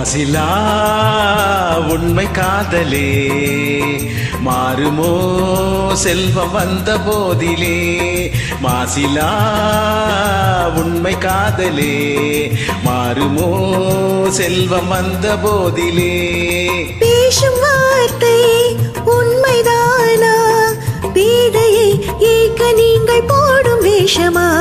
மாசிலா உண்மை காதலே. மாறுமோ செல்வம் வந்த போதிலே. மாசிலா உண்மை காதலே. மாறுமோ செல்வம் வந்த போதிலே. பேசும் வார்த்தை உண்மைதானா? பேதையை ஏக்க நீங்கள் போடும் வேஷமா?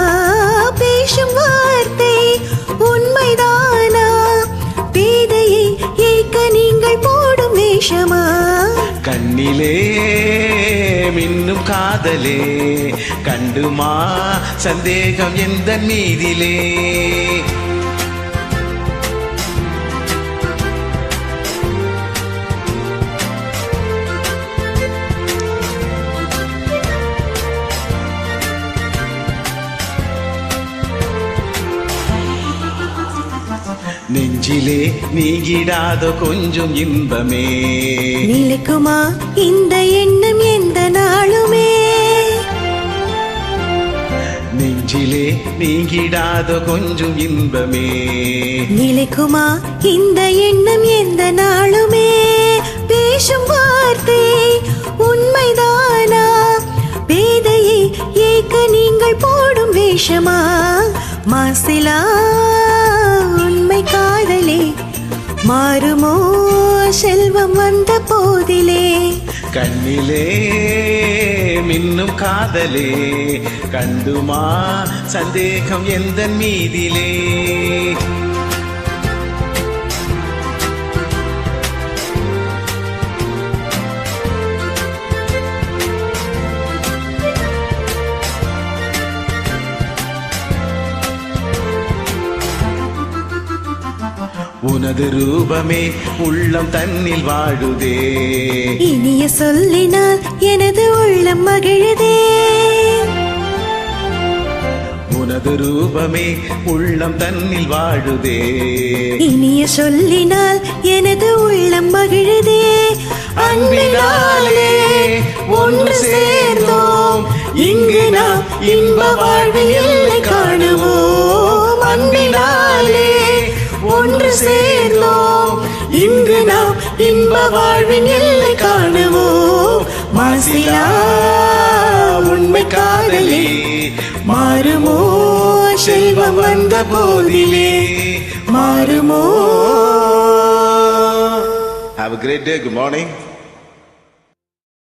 சந்தோஷமா? கண்ணிலே மின்னும் காதலே. கண்டுமா சந்தேகம் எந்த மீதிலே? நெஞ்சிலே நீங்கிடாத கொஞ்சம் இன்பமே. நிலைக்குமா? இந்த எண்ணம் எந்த நாளுமே. நெஞ்சிலே நீங்கிடாத கொஞ்சம் இன்பமே. நிலைக்குமா? இந்த எண்ணம் எந்த நாளுமே. பேசும் வார்த்தை உண்மைதானா? பேதையை ஏக்க நீங்கள் போடும் வேஷமா? மாசிலா? மாறுமோ? செல்வம் வந்த போதிலே. கண்ணிலே மின்னும் காதலே. கண்டுமா சந்தேகம் எந்த மீதிலே? உனது ரூபமே உள்ளம் தன்னில் வாழுதே. இனிய சொல்லினால் எனது உள்ளம் மகிழுதே. உனது ரூபமே உள்ளம் தன்னில் வாழுதே. இனிய சொல்லினால் எனது உள்ளம் மகிழுதே. அன்பினாலே ஒன்று சேர்ந்தோம். இங்கு நாம் இன்ப வாழ்வில் எல்லை காணுவோம். அன்பினாலே ஒன்று சேர்ந்தோம் காணுவோம் இன்ப வாழ்வின் எல்லை காணுவோம் மாசிலா உண்மை காதலே மாறுமோ செல்வம் வந்த போதிலே மாறுமோ Have a great day. Good morning.